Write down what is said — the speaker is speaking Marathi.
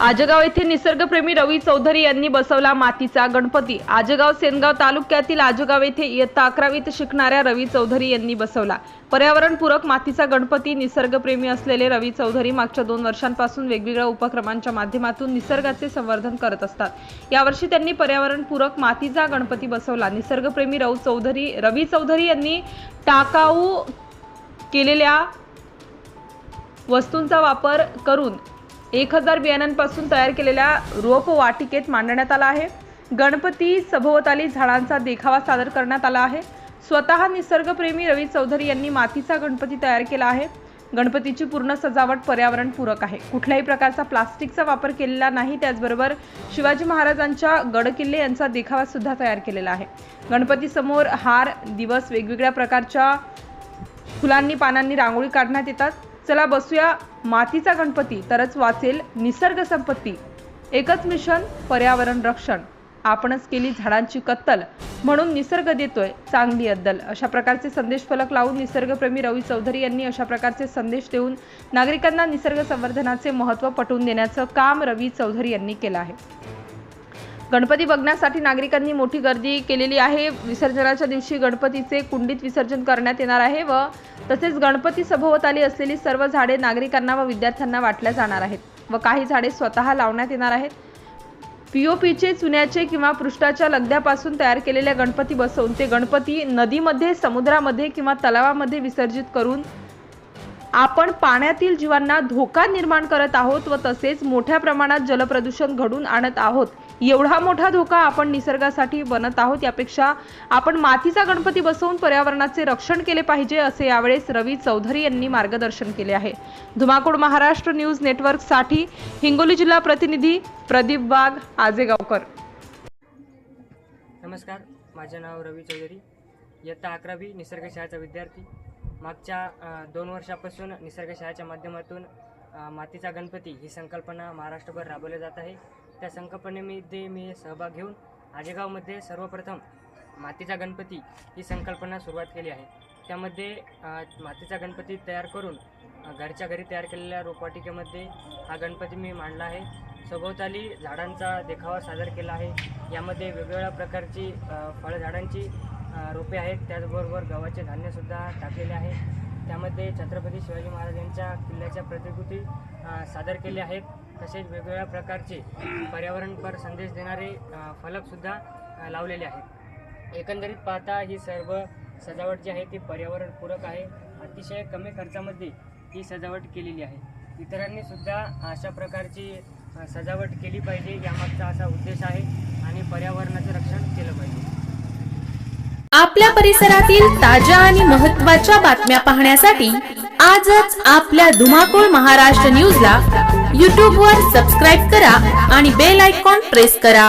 आजगाव येथे निसर्गप्रेमी रवी चौधरी यांनी बसवला मातीचा गणपती. आजगाव सेनगाव तालुक्यातील आजगाव येथे इयत्ता अकरावीत शिकणाऱ्या रवी चौधरी यांनी बसवला. पर्यावरणपूरक मातीचा गणपती निसर्गप्रेमी असलेले रवी चौधरी मागच्या दोन वर्षांपासून वेगवेगळ्या उपक्रमांच्या माध्यमातून निसर्गाचे संवर्धन करत असतात. यावर्षी त्यांनी पर्यावरणपूरक मातीचा गणपती बसवला. निसर्गप्रेमी रवी चौधरी रवी चौधरी यांनी टाकाऊ केलेल्या वस्तूंचा वापर करून एक हजार बियाणांपासून तयार केलेल्या रोप वाटिकेत मांडण्यात आला आहे. गणपती सभोवताली झाडांचा देखावा सादर करण्यात आला आहे. स्वतः निसर्गप्रेमी रवी चौधरी यांनी मातीचा गणपती तयार केला आहे. गणपतीची पूर्ण सजावट पर्यावरणपूरक आहे. कुठल्याही प्रकारचा प्लास्टिकचा वापर केलेला नाही त्याचबरोबर शिवाजी महाराजांच्या गडकिल्ले यांचा देखावा सुद्धा तयार केलेला आहे. गणपतीसमोर हार दिवस वेगवेगळ्या प्रकारच्या फुलांनी पानांनी रांगोळी काढण्यात येतात. चला बसूया मातीचा गणपती तरच वाचेल निसर्ग संपत्ती. एकच मिशन पर्यावरण रक्षण. आपणच केली झाडांची कत्तल म्हणून निसर्ग देतोय चांगली अद्दल. अशा प्रकारचे संदेश फलक लावून निसर्गप्रेमी रवी चौधरी यांनी अशा प्रकारचे संदेश देऊन नागरिकांना निसर्ग संवर्धनाचे महत्त्व पटवून देण्याचं काम रवी चौधरी यांनी केलं आहे. गणपती बघण्यासाठी नागरिकांनी मोठी गर्दी केलेली आहे. विसर्जनाच्या दिवशी गणपतीचे कुंडीत विसर्जन करण्यात येणार आहे व तसेच गणपती सभोवताली असलेली सर्व झाडे नागरिकांना व विद्यार्थ्यांना वाटल्या जाणार आहेत व काही झाडे स्वतः लावण्यात येणार आहेत. पीओपीचे चुन्याचे किंवा पृष्ठाच्या लगद्यापासून तयार केलेल्या गणपती बसवून ते गणपती नदीमध्ये समुद्रामध्ये किंवा तलावामध्ये विसर्जित करून आपण पाण्यातील जीवांना धोका निर्माण करत आहोत व तसेच मोठ्या प्रमाणात जलप्रदूषण घडून आणत आहोत. एवढा मोठा धोका आपण निसर्गासाठी बनत आहोत यापेक्षा आपण मातीचा गणपती बसवून पर्यावरणाचे रक्षण केले पाहिजे असे यावेळेस रवी चौधरी यांनी मार्गदर्शन केले आहे. धुमाकूळ महाराष्ट्र न्यूज नेटवर्कसाठी हिंगोली जिल्हा प्रतिनिधी प्रदीप वाघ आजेगावकर. नमस्कार माझे नाव रवी चौधरी. इयत्ता अकरावी निसर्ग विद्यार्थी. मागच्या दोन वर्षापासून निसर्ग शाळेच्या माध्यमातून मातीचा गणपती ही संकल्पना महाराष्ट्रभर राबवली जात आहे. त्या संकल्पनेमध्ये मी सहभाग घेऊन आजेगावमध्ये सर्वप्रथम मातीचा गणपती ही संकल्पना सुरुवात केली आहे. त्यामध्ये मातीचा गणपती तयार करून घरच्या घरी तयार केलेल्या रोपवाटिकेमध्ये हा गणपती मी मांडला आहे. सभोवताली झाडांचा देखावा सादर केला आहे. यामध्ये वेगवेगळ्या प्रकारची फळझाडांची रोपे आहेत. त्याचबरोबर गव्हाचे धान्यसुद्धा टाकलेले आहे. त्यामध्ये छत्रपती शिवाजी महाराजांच्या किल्ल्याच्या प्रतिकृती सादर केल्या आहेत. तसेच वेगवेगळ्या प्रकारचे पर्यावरणपर संदेश देणारे फलकसुद्धा लावलेले आहेत. एकंदरीत पाहता ही सर्व सजावट जी आहे ती पर्यावरणपूरक आहे. अतिशय कमी खर्चामध्ये ही सजावट केलेली आहे. इतरांनी सुद्धा अशा प्रकारची सजावट केली पाहिजे यामागचा असा उद्देश आहे आणि पर्यावरणाचं रक्षण केलं पाहिजे. आपल्या परिसरातील ताज्या आणि महत्त्वाच्या बातम्या पाहण्यासाठी आजच आपल्या धुमाकूळ महाराष्ट्र न्यूजला यूट्यूबवर सबस्क्राईब करा आणि बेल आयकॉन प्रेस करा.